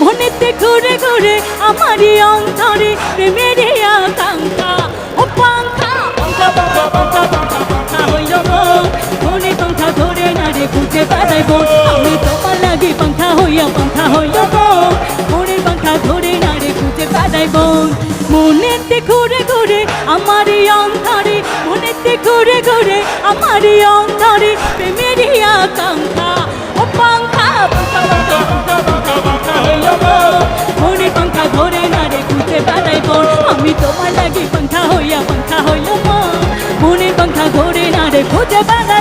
মনেতে ঘুরে ঘুরে আমারই অন্তরে প্রেমের আকাঙ্ক্ষা। ও পাঙ্খা পাঙ্খা পাঙ্খা পাঙ্খা পাঙ্খা পাঙ্খা হইল মন পাঙ্খা ধরে না রে, খুঁজে বেড়াই বোন আমি তোমার লাগে পাঙ্খা হইয়া পাঙ্খা হইল মন মনের পাঙ্খা ধরে না রে, খুঁজে বেড়াই বোন মনেতে ঘুরে ঘুরে আমারই অন্তরে, মনেতে ঘুরে ঘুরে আমারই অন্তরে প্রেমের আকাঙ্ক্ষা। তোমার লাগে পাঙ্খা হইয়া পাঙ্খা হইল মন পাঙ্খা ধরে না রে, খুঁজে দাঁড়া।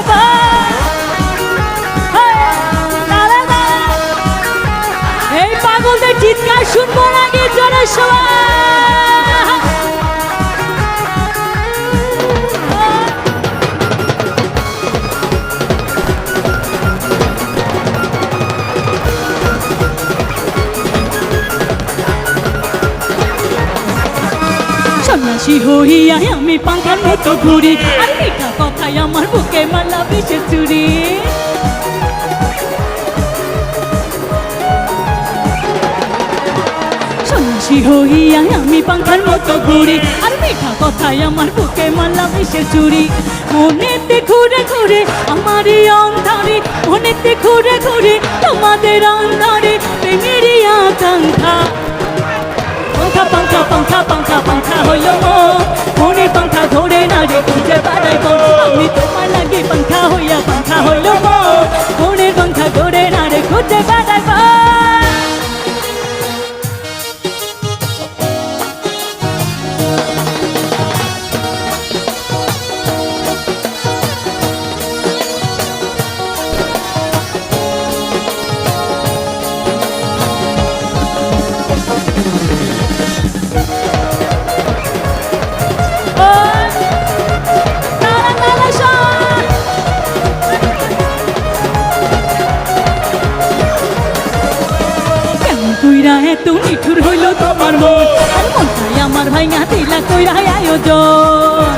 এই পাগলদের চিৎকার শুনব জনের সবাই সন্ন্যাসী হইয়া আমি পাঙ্খার মতো ঘুরি। আর মিঠা কথাই আমার বুকে মালা বিষে চুরি। সন্ন্যাসী হইয়া আমি পাঙ্খার মতো ঘুরি। আর মিঠা কথাই আমার বুকে মালা বিষে চুরি। মনেতে ঘুরে ঘুরে আমারই অন্ধারে। মনেতে ঘুরে ঘুরে তোমাদের অন্ধারে। প্রেমেরই আকাঙ্ক্ষা। না কইরা এত নিঠুর হইল তোমার মন। আর মনটাই আমার ভাইঙা দিলা কইরা আয়োজন।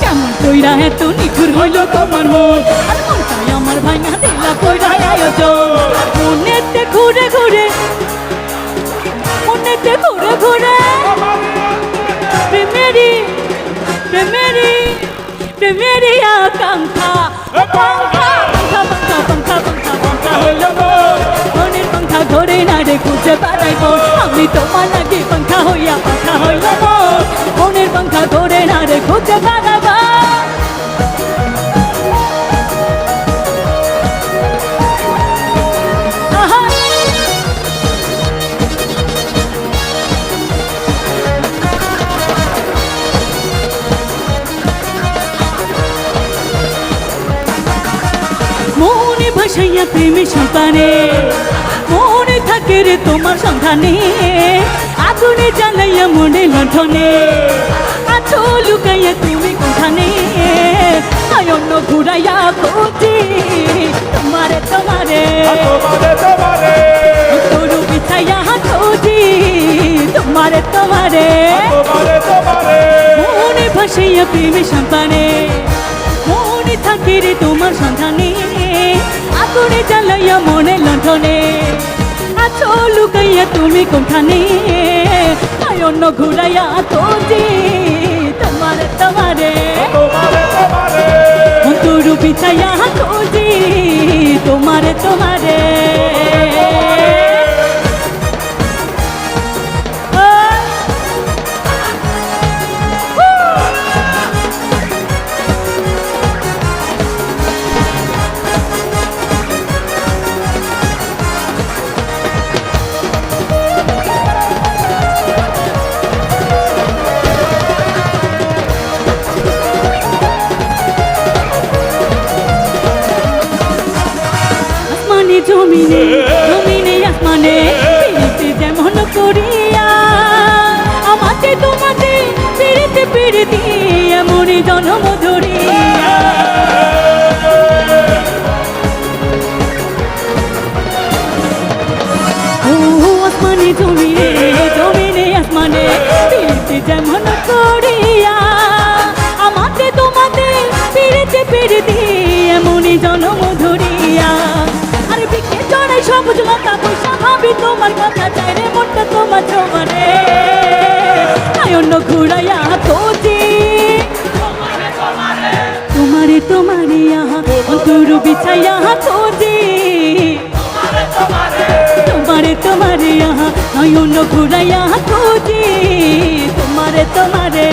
কেমন কইরা এত নিঠুর হইল তোমার মন। আর মনটাই আমার ভাইঙা দিলা কইরা আয়োজন। মনেতে ঘুরে ঘুরে, মনেতে ঘুরে ঘুরে। প্রেমেরি প্রেমেরি প্রেমেরি আকাঙ্ক্ষা। পাঙ্খা! পাঙ্খা পাঙ্খা পাঙ্খা পাঙ্খা পাঙ্খা মন মনের পাঙ্খা ধরে না রে খুঁজে বেড়াইব আমি তোমার লাগে পাঙ্খা হইয়া পাঙ্খা হইল মন মনের পাঙ্খা ধরে না রে খুঁজে বেড়াইব ভাসাইয়া প্রেমের সন্তানে মনে থাকে রে তোমার সন্ধানে আগুনে জ্বালাইয়া মনে লণ্ঠনে আছো লুকাইয়া তুমি কোথানে? আয়ন্ন ঘুরাইয়া খুঁজি তোমারে তোমারে। তোমারে তোমারে। তোর বিছাইয়া খুঁজি তোমারে তোমারে। তোমারে তোমারে। মনে ভাসাইয়া প্রেমের সন্তানে মনে থাকে রে তোমার সন্ধানে। আগুনে জ্বালাইয়া মনে লণ্ঠনে। আছো লুকাইয়া তুমি কোনখানে? অন্য ঘুরাইয়া তোজি তোমারে তোমারে। তোমারে তোমারে। তোমার বিছাইয়া তোজি তোমারে তোমারে। প্রীতি এমনই জন্ম ধরিয়া আসমানে জমিনে জমিনে আসমানে ফিরতে যেমন করিয়া। আমাতে তোমাতে ফিরেতে ফিরতে এমনই জন্ম ধরিয়া আর বিকে চড়াই সবুজ মাথা বৈশা ভাবি তোমার কথা, চাই রে মনটা তোমার জমানে অন্য ঘুরাইয়া খোঁজি তোমারে তোমারে অন্তর বিছাইয়া খোঁজি তোমারে তোমারে নয়ন ঘুরাইয়া খোঁজি তোমারে তোমারে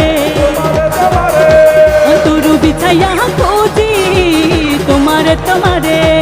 অন্তর বিছাইয়া খোঁজি তোমারে তোমারে